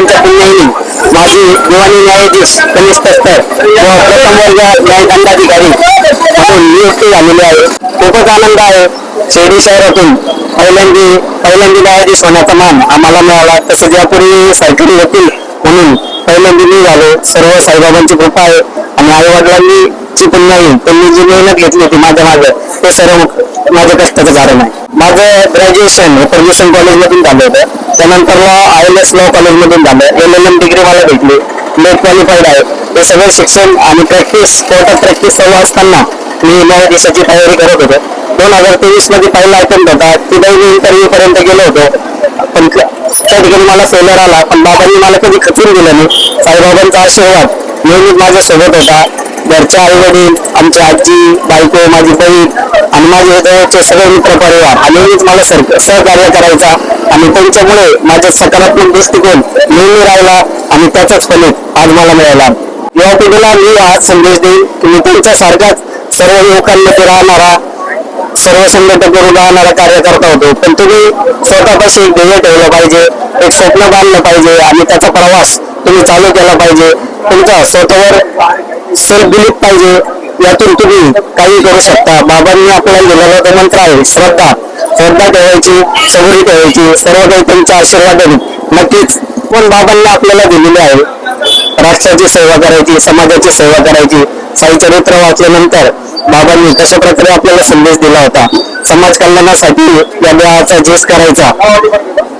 वडिलांच्या पुण्याईने माझी दिवाणी न्यायाधीश कनिष्ठ स्तर व प्रथम वर्ग न्यायदंडाधिकारी म्हणून नियुक्ती झालेली आहे खूपच आनंद आहे शिर्डी शहरातून पहिल्यांदी पहिल्यांदी न्यायाधीश होण्याचा मान आम्हाला मिळाला तसेच यापूर्वी सरकारी वकील म्हणून पहिल्यांदा मी झालो. सर्व साईबाबांची कृपा आहे. आणि आई वडिलांनी जी पुण्याई त्यांनी जी मेहनत घेतली होती माझ्या मागे ते सर्व माझ्या कष्टाचं कारण आहे. माझं ग्रॅज्युएशन हे कॉलेजमधून झालं होतं. त्यानंतरला आय एल एस लॉ कॉलेजमधून झालं. एल एल एम डिग्री मला भेटली. नेट क्वालिफाईड आहे. हे सगळं शिक्षण आणि प्रॅक्टिस कोर्टात प्रॅक्टिस सर्व असताना मी न्यायाधीशाची तयारी करत होतो. दोन हजार तेवीसमध्ये पहिला अटेम्प्ट होता. तिथेही मी इंटरव्ह्यू पर्यंत गेलो होतो. त्या ठिकाणी मला फेलर आला पण बाबांनी मला कधी खचून दिलं नाही. साईबाबांचा आशीर्वाद नेहमीच माझ्या सोबत होता. घरचे आई वडील आमची आजी बायको माझी बहीण आणि माझे जवळचे सगळे मित्र परिवार हा नेहमीच मला सर सहकार्य करायचा. आणि त्यांच्यामुळे माझा सकारात्मक दृष्टिकोन नेहमी राहिला आणि त्याचाच फलित आज मला मिळाला. युवा पिढीला मी आज संदेश देईन की मी सर्व युवकांमध्ये राहणारा सर्व संघटक करून राहणारा कार्यकर्ता होतो. पण तुम्ही स्वतःपाशी एक ध्येय ठेवलं पाहिजे एक स्वप्न बांधलं पाहिजे आणि त्याचा प्रवास तुम्ही चालू केला पाहिजे. तुमचा स्वतःवर सेल्फ बिलीफ पाहिजे यातून तुम्ही काही करू शकता. बाबांनी आपल्याला दिलेला तो मंत्र आहे श्रद्धा. श्रद्धा ठेवायची सबुरी ठेवायची सर्व काही तुमचा आशीर्वादाने. नक्कीच पण बाबांनी आपल्याला दिलेले आहे? राष्ट्राची सेवा करायची समाजाची सेवा करायची. साई चरित्र वाचल्यानंतर बाबांनी कशा प्रकारे आपल्याला संदेश दिला होता. समाज कल्याणासाठी या देहाचा झेस करायचा.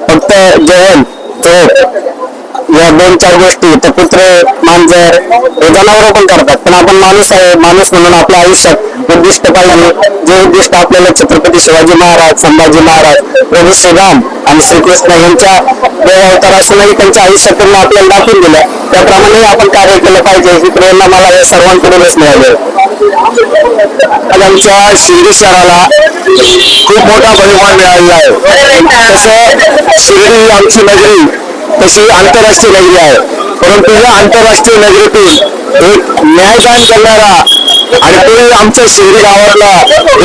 फक्त जेवण झोप या दोन चार गोष्टी. तर पुत्र मांजर हे जनावर पण करतात. पण आपण माणूस आहे माणूस म्हणून आपल्या आयुष्यात उद्दिष्ट पाहिजे. जे उद्दिष्ट आपल्याला छत्रपती शिवाजी महाराज संभाजी महाराज प्रभू श्रीराम आणि श्रीकृष्ण यांच्या देव अवतार असूनही त्यांच्या आयुष्यातून आपल्याला दाखवून दिल्या त्याप्रमाणे आपण कार्य केलं पाहिजे. ही प्रेरणा मला या सर्वांकडूनच मिळाली. आज आमच्या शिर्डी शहराला खूप मोठा बहुमान मिळालेला आहे. तसं शिर्डी ही आमची नगरी तशी आंतरराष्ट्रीय नगरी आहे. परंतु या आंतरराष्ट्रीय नगरीतून एक न्यायदान करणारा आणि तोही आमच्या शिर्डी गावातला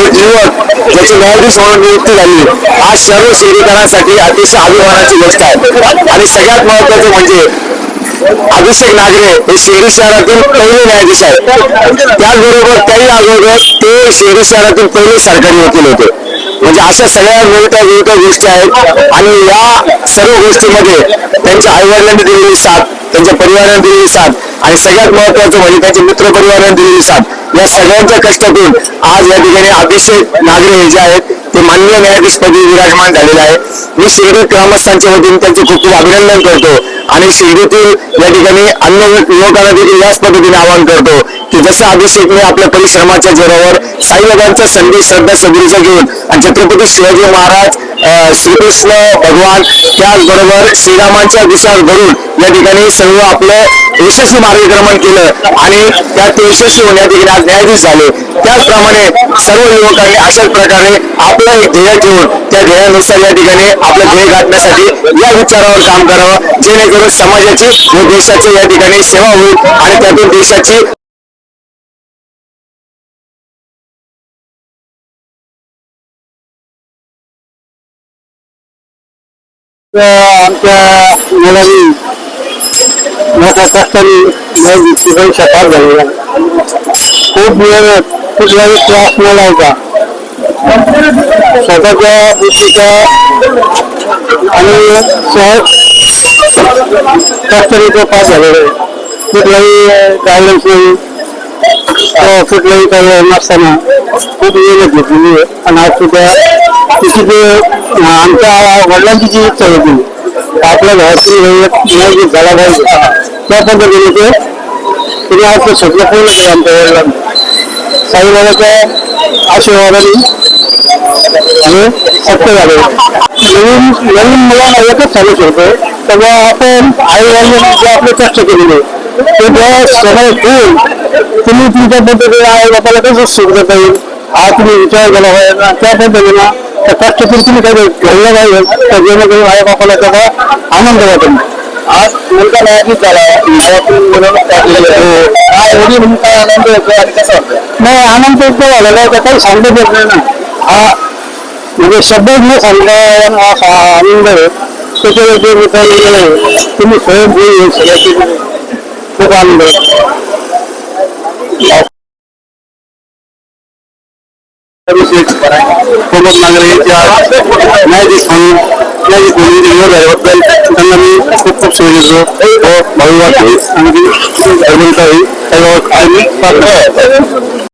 एक युवक ज्याची न्यायाधीश म्हणून नियुक्ती झाली आज सर्व शिर्डीकरांसाठी अतिशय अभिमानाची गोष्ट आहे. आणि सगळ्यात महत्वाचं म्हणजे अभिषेक नागरे हे शेरी शहरातील पहिले न्यायाधीश आहेत. त्याचबरोबर त्याही अगोदर ते शेरी शहरातील पहिले सरकारी वकील होते. म्हणजे अशा सगळ्या मिळत्या विविध गोष्टी आहेत. आणि या सर्व गोष्टीमध्ये त्यांच्या आईवडिलांनी दिलेली साथ त्यांच्या परिवाराने दिलेली साथ आणि सगळ्यात महत्वाचं म्हणजे त्यांच्या मित्र परिवाराने दिलेली साथ या सगळ्यांच्या कष्टातून आज या ठिकाणी अभिषेक नागरे हे जे आहेत ते माननीय न्यायाधीशपदी विराजमान झालेले आहे. मी शिर्डी ग्रामस्थांच्या वतीने त्यांचे खूप खूप अभिनंदन करतो. आणि शिर्डीतील या ठिकाणी अन्य युवकांना देखील याच पद्धतीने आवाहन करतो की जसं अभिषेकने आपल्या परिश्रमाच्या जोरावर साईबाबांचा संदेश श्रद्धा सबरीचा घेऊन आणि छत्रपती शिवाजी महाराज श्रीकृष्ण भगवान त्याचबरोबर श्रीरामांच्या विचार भरून या ठिकाणी सर्व आपलं यशस्वी मार्गक्रमण केलं आणि त्यात यशस्वी होऊन या ठिकाणी आज न्यायाधीश झाले. त्याचप्रमाणे सर्व युवकांनी अशाच प्रकारे आपलं ध्येय ठेवून त्या ध्येयानुसार या ठिकाणी आपलं ध्येय गाठण्यासाठी या विचारावर काम करावं जेणेकरून समाजाची व देशाची या ठिकाणी सेवा होईल आणि त्यातून देशाची आमच्या मुलांनी मोठ्या कष्टाने भविष्य झालेला खूप मेहनत कुठलाही त्रास न लावता स्वतःच्या बुद्धीचा आणि सहज कष्टाने तो पास झालेला आहे. कुठलाही गायडन्स नाही तो कुठलाही काही नसताना खूप मेहनत घेतलेली आहे. आणि आज सुद्धा आमच्या वडिलांची जी इच्छा होती. आपल्या घराची एक झाला पाहिजे त्या पद्धतीने ते तुम्ही आज स्वप्न पूर्ण केलं आमच्या वडिलांनी. साईबाबाच्या आशीर्वादाने आणि सत्य झाले नवीन नवीन मुलांना एकच सांगू शकतो तेव्हा आपण आई वडिलांनी जे आपले कष्ट केलेले ते जेव्हा समय ठेवून तुम्ही तुमच्या पद्धतीने आई बापाला कसं सुख देता येईल हा तुम्ही विचार केला पाहिजे. त्या पद्धतीनं त्या कष्टातून तुम्ही काही घडलं पाहिजे तर जेणेकरून आई बापाला त्याचा आनंद वाटेल. आज मुलगा न्यायाधीश झाला. गावातून मिरवणूक काढलेली आहे. हा. एवढी तुमचा आनंद होतो आणि कसा वाटतं नाही आनंद इतका झालेला आहे काही सांगता येत नाही ना. हा म्हणजे शब्द न सांगता हा आनंद आहे. त्याच्यावर जे मिळालेलं तुम्ही स्वयंभू येऊ सगळ्याची खूप आनंद प्रमोद नांगरे यांच्या न्यायाधीश न्यायाधीश म्हणून निवड झाल्याबद्दल त्यांना मी खूप खूप शुभेच्छा देतो. व भावी वाटते आणि काही मी प्रार्थना करतो